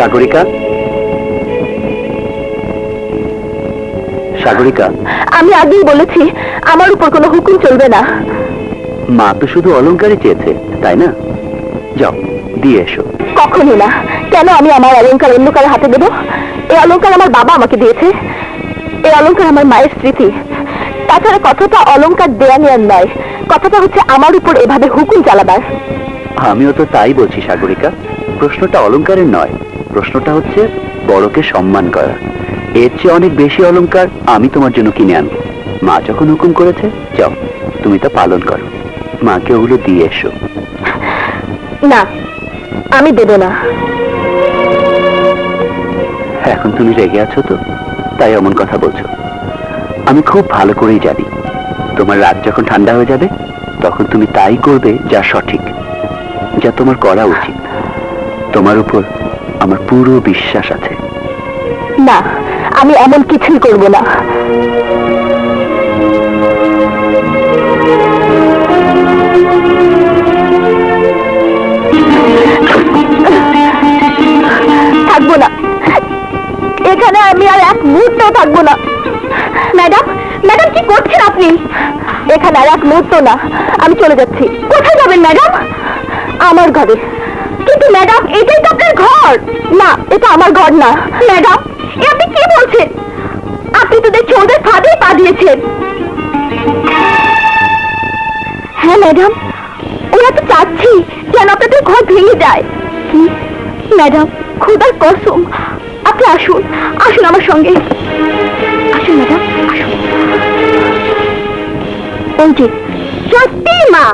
সাগরিকা? সাগরিকা? আমি আগেই বলেছি আমার উপর কোনো হুকুম চলবে না। মা তো শুধু অলংকারই চেয়েছে তাই না? যাও দিয়ে এসো। কখনই না। কেন আমি আমার অলংকার অন্য কারও হাতে দেবো? এই অলংকার আমার বাবা আমাকে দিয়েছে। এই অলংকার আমার মায়ের স্মৃতি। তাছাড়া কথাটা অলংকার দেয়া নেওয়ার নয়। কথাটা হচ্ছে আমার উপর এভাবে হুকুম চালাবার। আমিও তো তাই বলছি সাগরিকা। প্রশ্নটা অলংকারের নয়। প্রশ্নটা হচ্ছে বড়কে সম্মান করা। এর চেয়ে অনেক বেশি অলংকার আমি তোমার জন্য কিনে আনব। মা যখন হুকুম করেছে যাও তুমি তা পালন করো। মাকে ওগুলো দিয়ে এসো। না আমি দেব না। এখন তুমি রেগে আছো তো তাই এমন কথা বলছো। আমি খুব ভালো করেই জানি তোমার রাত যখন ঠান্ডা হয়ে যাবে তখন তুমি তাই করবে যা সঠিক যা তোমার করা উচিত। তোমার উপর আমার পুরো বিশ্বাস আছে। না, আমি এমন কিছুই করব না। থাকব না। এখানে আমি আর এক মুহূর্ত থাকব না। ম্যাডাম ম্যাডাম, কি করছেন আপনি? এখানে আর এক মুহূর্ত না। আমি চলে যাচ্ছি। কোথায় যাবেন, ম্যাডাম? আমার ঘরে। ম্যাডাম, এটাই তো আপনার ঘর। না, এটা আমার ঘর না। ম্যাডাম, এ আপনি কি বলছেন? আপনি তো দেখছি ওদের পা দিয়েছেন। হ্যাঁ ম্যাডাম, ওরা তো চাচ্ছি যেন আপনাদের ঘর ভেঙে যায়। কি? ম্যাডাম, খোদার কসম, আপনি আসুন আসুন আমার সঙ্গে। আসুন, ম্যাডাম, আসুন। ওই সত্যি মা!